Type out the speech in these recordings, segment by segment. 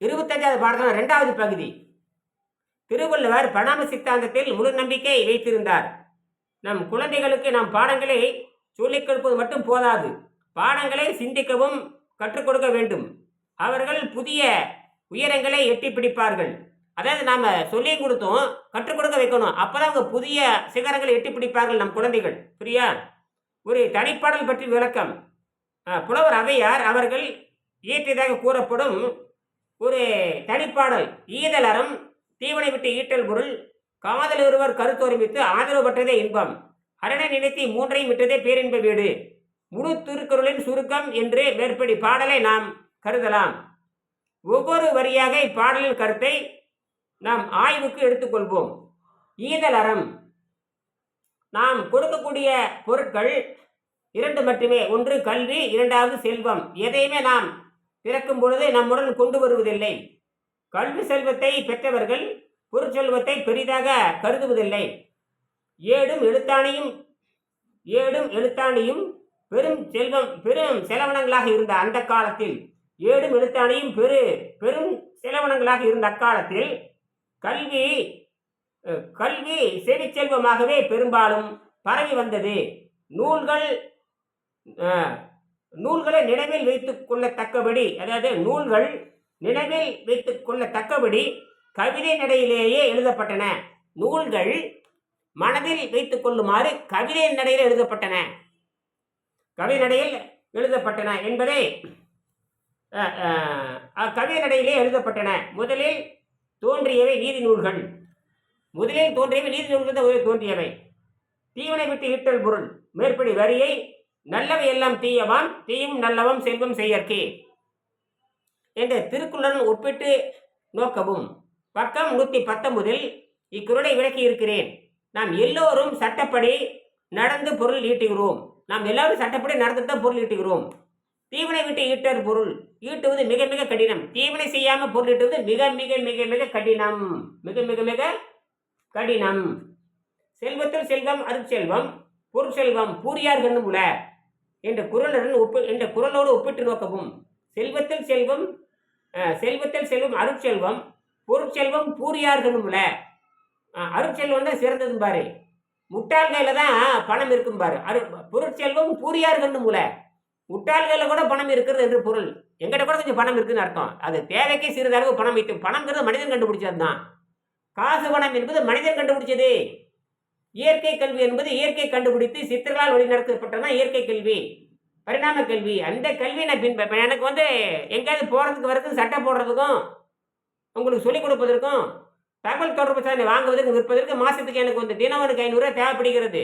இருபத்தஞ்சாவது பாடத்தில் ரெண்டாவது பகுதி. திருவள்ளுவர் பணாம சித்தாந்தத்தில் முழு நம்பிக்கை வைத்திருந்தார். நம் குழந்தைகளுக்கு நாம் பாடங்களை சொல்லிக் கொடுப்பது மட்டும் போதாது. பாடங்களை சிந்திக்கவும் கற்றுக் கொடுக்க வேண்டும். அவர்கள் புதிய உயரங்களை எட்டி பிடிப்பார்கள். அதாவது நாம் சொல்லி கொடுத்தோம் கற்றுக் கொடுக்க வைக்கணும். அப்போதான் அவங்க புதிய சிகரங்களை எட்டி பிடிப்பார்கள் நம் குழந்தைகள். புரியா? ஒரு தனிப்பாடல் பற்றி விளக்கம். புலவர் அவையார் அவர்கள் இயற்றியதாக கூறப்படும் ஒரு தனிப்பாடல். ஈதலறம் தீவனை விட்டு ஈட்டல் பொருள். காதல் ஒருவர் கருத்தொருமித்து ஆதரவு பெற்றதே இன்பம். அரணை நினைத்து மூன்றையும் விட்டதே பேரின்ப வீடு. முழு திருக்குறளின் சுருக்கம் என்று மேற்படி பாடலை நாம் கருதலாம். ஒவ்வொரு வரியாக இப்பாடலின் கருத்தை நாம் ஆய்வுக்கு எடுத்துக்கொள்வோம். ஈதல் அறம் நாம் கொடுக்கக்கூடிய பொருட்கள் இரண்டு மட்டுமே. ஒன்று கல்வி இரண்டாவது செல்வம். எதையுமே நாம் பிறக்கும் பொழுது நம்முடன் கொண்டு வருவதில்லை. கல்வி செல்வத்தை பெற்றவர்கள் பொருட்செல்வத்தை பெரிதாக கருதுவதில்லை. ஏடும் எழுத்தாணியும் ஏடும் எழுத்தாணியும் பெரும் செல்வம் பெரும் செலவனங்களாக இருந்த அந்த காலத்தில் ஏடும் எழுத்தாணியும் பெரு பெரும் செலவனங்களாக இருந்த அக்காலத்தில் கல்வி கல்வி செவிச்செல்வமாகவே பெரும்பாலும் பரவி வந்தது. நூல்கள் நூல்களை நினைவில் வைத்துக் கொள்ளத்தக்கபடி அதாவது நூல்கள் நினைவில் வைத்துக் கொள்ளத்தக்கபடி கவிதை நடையிலேயே எழுதப்பட்டன. நூல்கள் மனதில் வைத்துக் கொள்ளுமாறு கவிதை நடையில் எழுதப்பட்டன. கவிதை நடையில் எழுதப்பட்டன என்பதை கவிதை நடையிலே எழுதப்பட்டன. முதலில் தோன்றியவை நீதி நூல்கள். முதலில் தோன்றியவை நீதி நூல்கள் தான் தோன்றியவை. தீவனை விட்டு ஈட்டல் பொருள். மேற்படி வரியை நல்லவை எல்லாம் தீயவான் தீயும் நல்லவம் செல்வம் செய்யற்கே. என்ற திருக்குறளுடன் ஒப்பிட்டு நோக்கவும். பக்கம் நூற்றி பத்தொன்பதில் இக்குறளை விளக்கி இருக்கிறேன். நாம் எல்லோரும் சட்டப்படி நடந்து பொருள் ஈட்டுகிறோம். நாம் எல்லாரும் சட்டப்படி நடந்து தான் பொருள் ஈட்டுகிறோம். தீவனை விட்டு ஈட்டர் பொருள். ஈட்டுவது மிக மிக கடினம். தீவனை செய்யாமல் பொருள் ஈட்டுவது மிக மிக மிக மிக கடினம். மிக மிக மிக கடினம். செல்வத்தில் செல்வம் அருட்செல்வம் பொருட்செல்வம் பூரியார் கண்ணும் கண்ணுமுல என்ற குரலுடன் ஒப்பு என்ற குரலோடு ஒப்பிட்டு நோக்கவும். செல்வத்தில் செல்வம் செல்வத்தில் செல்வம் அருட்செல்வம் பொருட்செல்வம் பூரியார் கண்ணுமுல அருட்செல்வம் தான் சிறந்ததும் பாரு. முட்டாள் கையில தான் பணம் இருக்கும் பாரு. அரு பொருட்செல்வம் பூரியார் மூல முட்டாள் கையில கூட பணம் இருக்கிறது என்று பொருள். எங்கிட்ட கூட கொஞ்சம் பணம் இருக்குன்னு அர்த்தம். அது தேவைக்கு சிறிதளவு பணம் வைத்து பணம்ங்கிறது மனிதன் கண்டுபிடிச்சது தான் காசு பணம் என்பது மனிதன் கண்டுபிடிச்சது. இயற்கை கல்வி என்பது இயற்கை கண்டுபிடித்து சித்தர்களால் வழிநடத்தப்பட்டதான் இயற்கை கல்வி பரிணாம கல்வி. அந்த கல்வி நான் பின்பற்ற எனக்கு வந்து எங்கேயாவது போகிறதுக்கு வரதுக்கு சட்டை போடுறதுக்கும் உங்களுக்கு சொல்லிக் கொடுப்பதற்கும் தகவல் தொடர்பு சாதனை வாங்குவதற்கு விற்பதற்கு மாதத்துக்கு எனக்கு வந்து தினம் எனக்கு ஐநூறுரூவா தேவைப்படுகிறது.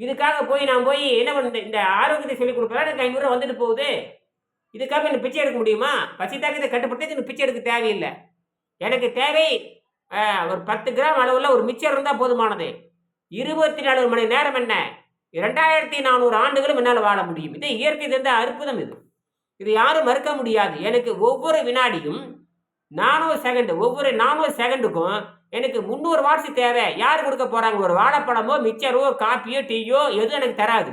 இதுக்காக போய் நான் போய் என்ன பண்ண இந்த ஆரோக்கியத்தை சொல்லிக் கொடுப்பதா எனக்கு ஐநூறுரூவா வந்துட்டு போகுது. இதுக்காக எனக்கு பிச்சை எடுக்க முடியுமா? பசி தாக்கத்தை கட்டுப்படுத்தி எனக்கு பிச்சை எடுக்க தேவையில்லை. எனக்கு தேவை ஒரு பத்து கிராம் அளவில் ஒரு மிச்சம் இருந்தால் போதுமானது. இருபத்தி நாலு மணி நேரம் என்ன? இரண்டாயிரத்தி நானூறு ஆண்டுகளும் என்னால் வாழ முடியும். இது இயற்கை தந்த அற்புதம் இது. இது யாரும் மறுக்க முடியாது. எனக்கு ஒவ்வொரு வினாடியும் நானூறு செகண்ட் ஒவ்வொரு நானூறு செகண்டுக்கும் எனக்கு முந்நூறு வாட்ஸ் தேவை. யார் கொடுக்க போகிறாங்க ஒரு வாழைப்பழமோ மிச்சரோ காப்பியோ டீயோ எதுவும் எனக்கு தராது.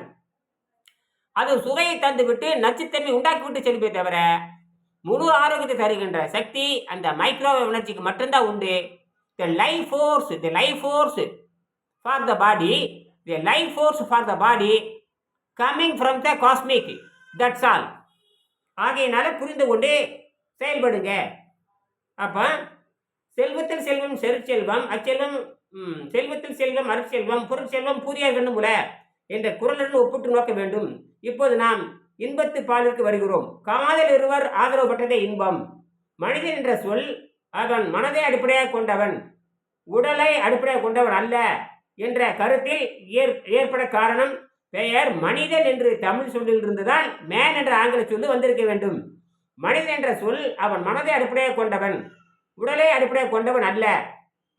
அது சுவையை தந்து விட்டு நச்சுத்தன்மை உண்டாக்கி விட்டு செல்வே தவிர முழு ஆரோக்கியத்தை தருகின்ற சக்தி அந்த மைக்ரோவேவ் எனர்ஜிக்கு மட்டும்தான் உண்டு. The life force the life force for the body the life force for the body coming from the cosmic that's all ஆகையினால புரிந்து கொண்டு செயல்படுங்க. அப்போ செல்வத்தில் செல்வம் செருச்செல்வம் அச்செல்வம் ம், செல்வத்தில் செல்வம் அருட்செல்வம் பொருட்செல்வம் வேண்டும் கண்ணுமுல என்ற குரலுடன் ஒப்பிட்டு நோக்க வேண்டும். இப்போது நாம் இன்பத்து பாலிற்கு வருகிறோம். காதல் இருவர் ஆதரவு பெற்றதே இன்பம். மனிதன் என்ற சொல் அவன் மனதை அடிப்படையாக கொண்டவன். உடலை அடிப்படையாக கொண்டவன் அல்ல. என்ற கருத்தில் ஏற் ஏற்பட காரணம் பெயர் மனிதன் என்று தமிழ் சொல்லில் இருந்துதான் மேன் என்ற ஆங்கில சொல்லு வந்திருக்க வேண்டும். மனிதன் என்ற சொல் அவன் மனதை அடிப்படையாக கொண்டவன் உடலை அடிப்படையாக கொண்டவன் அல்ல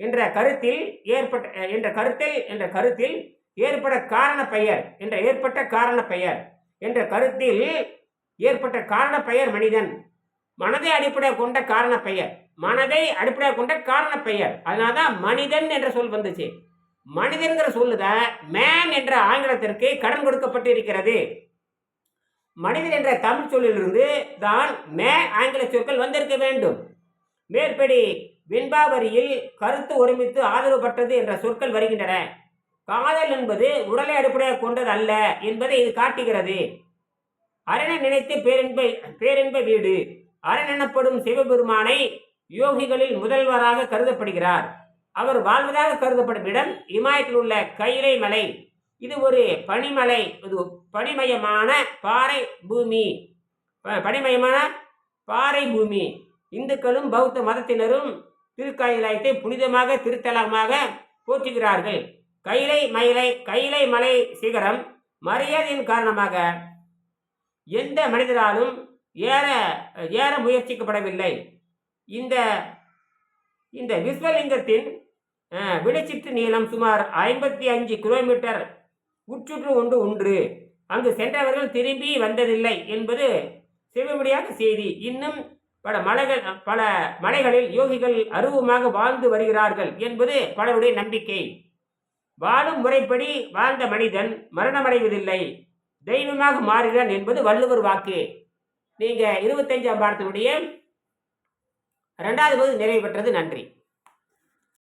என்ற கருத்தில் ஏற்பட்ட என்ற கருத்தில் என்ற கருத்தில் ஏற்பட காரண பெயர் என்ற ஏற்பட்ட காரண பெயர் என்ற கருத்தில் ஏற்பட்ட காரண பெயர் மனிதன். மனதை அடிப்படையாக கொண்ட காரண பெயர் மனதை அடிப்படையாக கொண்ட காரண பெயர். அதனால்தான் மனிதன் என்ற சொல் வந்துச்சு. மனிதன்கிற சொல்லுத மேன் என்ற ஆங்கிலத்திற்கு கடன் கொடுக்கப்பட்டு இருக்கிறது மனிதன் என்ற தமிழ் சொல்லிலிருந்து தான் மே ஆங்கில சொற்கள் வந்திருக்க வேண்டும். மேற்படி வெண்பாவரியில் கருத்து ஒருமித்து ஆதரவுப்பட்டது என்ற சொற்கள் வருகின்றன. காதல் என்பது உடலை அடிப்படையாக கொண்டது அல்ல என்பதை இது காட்டுகிறது. அரணை நினைத்து பேரின்ப பேரின்ப வீடு. அரண் எனப்படும் சிவபெருமானை யோகிகளில் முதல்வராக கருதப்படுகிறார். அவர் வாழ்வதாக கருதப்படும் இடம் இமாயத்தில் உள்ள கயிலை மலை. இது ஒரு பனிமலை. இது பனிமயமான பாறை பூமி. ப- பனிமயமான பாறை பூமி. இந்துக்களும் பௌத்த மதத்தினரும் திருக்காயிலாயத்தை புனிதமாக திருத்தலமாக போற்றுகிறார்கள். கைலை மயிலை கைலை மலை சிகரம் மரியாதையின் காரணமாக எந்த மனிதராலும் ஏற ஏற முயற்சிக்கப்படவில்லை. இந்த இந்த விஸ்வலிங்கத்தின் அஹ், நீளம் சுமார் ஐம்பத்தி அஞ்சு கிலோமீட்டர். உற்றுற்று ஒன்று ஒன்று. அங்கு சென்றவர்கள் திரும்பி வந்ததில்லை என்பது செவிவடியான செய்தி. இன்னும் பல மலைகள் பல மலைகளில் யோகிகள் அருவமாக வாழ்ந்து வருகிறார்கள் என்பது பலருடைய நம்பிக்கை. வாழும் முறைப்படி வாழ்ந்த மனிதன் மரணமடைவதில்லை. தெய்வமாக மாறுகிறான் என்பது வள்ளுவர் வாக்கு. நீங்கள் இருபத்தஞ்சாம் பாடத்தினுடைய ரெண்டாவது பகுதி நிறைவு பெற்றது நன்றி.